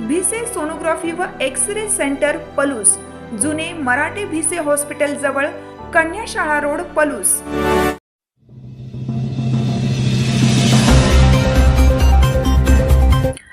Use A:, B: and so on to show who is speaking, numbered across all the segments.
A: Bhise sonography व X ray centre Palus. जुने मराठे Bhise hospital जवळ कन्याशाळा रोड पलूस.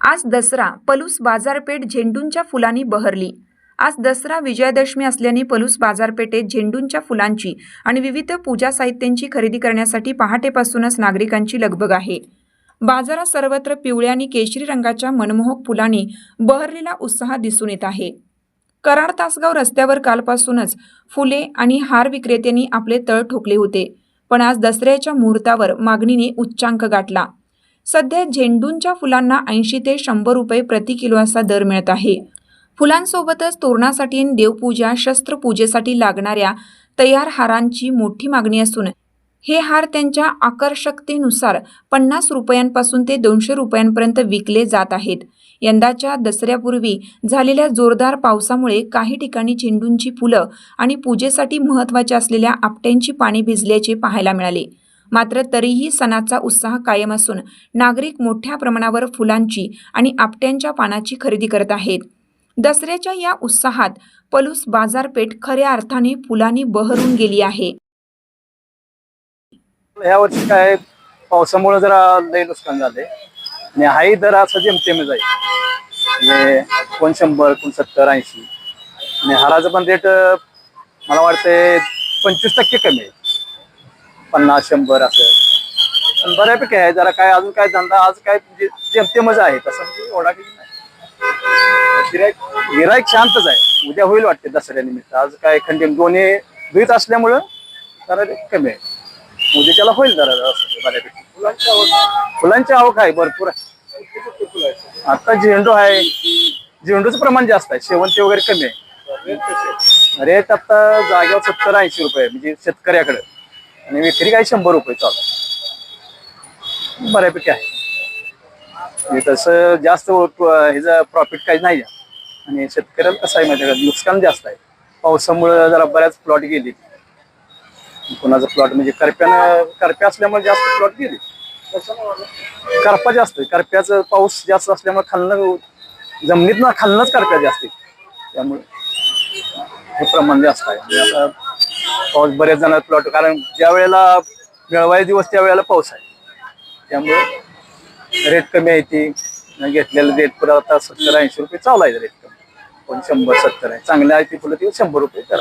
A: आज दसरा. पलूस बाजारपेठ झेंडूंच्या फुलांनी बहरली. आज दसरा विजयादशमी असल्याने पलूस बाजारपेठेत झेंडूंच्या फुलांची आणि विविध पूजा साहित्यांची खरेदी करण्यासाठी पहाटेपासूनच नागरिकांची लगबग आहे. बाजारात सर्वत्र पिवळ्या आणि केशरी रंगाच्या मनमोहक फुलांनी बहरलेला उत्साह दिसून येत आहे. कराड तासगाव रस्त्यावर कालपासूनच फुले आणि हार विक्रेत्यांनी आपले तळ ठोकले होते पण आज दसऱ्याच्या मुहूर्तावर मागणीने उच्चांक गाठला. सध्या झेंडूंच्या फुलांना ऐंशी ते शंभर रुपये प्रति किलो असा दर मिळत आहे. फुलांसोबतच तोरणासाठी आणि देवपूजा शस्त्रपूजेसाठी लागणाऱ्या तयार हारांची मोठी मागणी असून हे हार त्यांच्या आकर्षकतेनुसार पन्नास रुपयांपासून ते दोनशे रुपयांपर्यंत विकले जात आहेत. यंदाच्या दसऱ्यापूर्वी झालेल्या जोरदार पावसामुळे काही ठिकाणी झेंडूंची फुलं आणि पूजेसाठी महत्त्वाच्या असलेल्या आपट्यांची पाणी भिजल्याचे पाहायला मिळाले. मात्र तरीही सणाचा उत्साह कायम असून नागरिक मोठ्या प्रमाणावर फुलांची आणि आपट्यांच्या पानाची खरेदी करत आहेत. दसऱ्याच्या या उत्साहात पलूस बाजारपेठ खऱ्या अर्थाने फुलांनी बहरून गेली आहे.
B: ह्या वर्षी काय पावसामुळे जरा लय नुकसान झाले आणि हाही दर असा जेमतेमच आहे म्हणजे कोण शंभर कोण सत्तर ऐंशी. आणि हाराचं पण रेट मला वाटतंय पंचवीस टक्के कमी आहे. पन्नास शंभर असं. पण बऱ्यापैकी आहे. जरा काय अजून काय धंदा आज काय म्हणजे जेमतेमच आहे. तसं म्हणजे एवढा काही नाही. गिरायक गिरायक शांतच आहे. उद्या होईल वाटते दसऱ्यानिमित्त. आज काय खंडीम दोन्ही द्वित असल्यामुळं जरा कमी आहे. उद्याच्याला होईल जरा बऱ्यापैकी. फुलांची आवक आहे भरपूर. आहे आता झेंडू आहे. झेंडूचं प्रमाण जास्त आहे. शेवंती वगैरे कमी आहे. रेट आता जागेवर सत्तर ऐंशी रुपये म्हणजे शेतकऱ्याकडे. आणि विक्री काय शंभर रुपये चालू आहे. बऱ्यापैकी आहे. म्हणजे तसं जास्त ह्याचं प्रॉफिट काही नाही आहे. आणि शेतकऱ्याला कसं आहे माहिती नुकसान जास्त आहे. पावसामुळे जरा बऱ्याच प्लॉट गेली. कोणाचा प्लॉट म्हणजे करप्यानं करप्या असल्यामुळे जास्त प्लॉट गेले. करपा जास्त आहे. करप्याचं पाऊस जास्त असल्यामुळे खालनं जमिनीतनं खालनंच करप्या जास्त आहे. त्यामुळे हे प्रमाण जास्त आहे. आता पाऊस बरेच जण प्लॉट कारण ज्या वेळेला मिळवाय दिवस त्या वेळेला पाऊस आहे. त्यामुळे रेट कमी आहे ती. घेतलेलं रेट पुरा आता सत्तर ऐंशी रुपये चालू आहे रेट कमी पण शंभर सत्तर आहे. चांगले आहे ती फुलं ती शंभर रुपये करा.